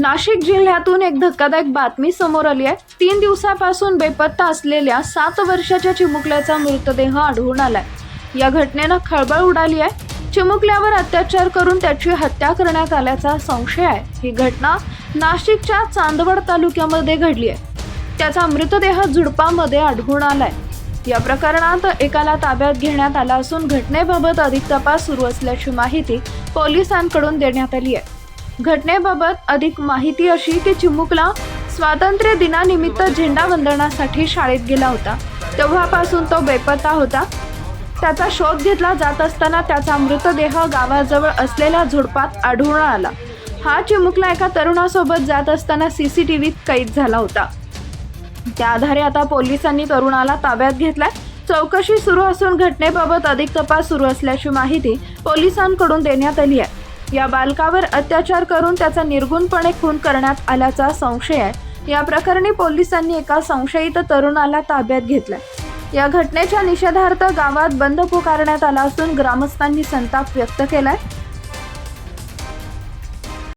नाशिक जिल्ह्यातून एक धक्कादायक बातमी समोर आली आहे. तीन दिवसापासून बेपत्ता असलेल्या सात वर्षाच्या चिमुकल्याचा मृतदेह आढळून आलाय. या घटनेनं खळबळ उडाली आहे. चिमुकल्यावर अत्याचार करून त्याची हत्या करण्यात आल्याचा संशय आहे. ही घटना नाशिकच्या चांदवड तालुक्यामध्ये घडली आहे. त्याचा मृतदेह झुडपामध्ये आढळून आलाय. या प्रकरणात एकाला ताब्यात घेण्यात आला असून घटनेबाबत अधिक तपास सुरू असल्याची माहिती पोलिसांकडून देण्यात आली आहे. घटनेबाबत अधिक माहिती अशी की चिमुकला स्वातंत्र्य दिनानिमित्त झेंडा वंदनासाठी शाळेत गेला होता. तेव्हापासून तो बेपत्ता होता. त्याचा शोध घेतला जात असताना त्याचा मृतदेह गावाजवळ असलेल्या झुडपात आढळून आला. हा चिमुकला एका तरुणासोबत जात असताना सी सी टी व्हीत कैद झाला होता. त्या आधारे आता पोलिसांनी तरुणाला ताब्यात घेतलाय. चौकशी सुरू असून घटनेबाबत अधिक तपास सुरू असल्याची माहिती पोलिसांकडून देण्यात आली आहे. या बालकावर अत्याचार करून त्याचा निर्गुणपणे खून करण्यात आल्याचा संशय आहे. या प्रकरणी पोलिसांनी एका संशयित तरुणाला ताब्यात घेतलाय. या घटनेच्या निषेधार्थ गावात बंद पुकारण्यात आला असून ग्रामस्थांनी संताप व्यक्त केलाय.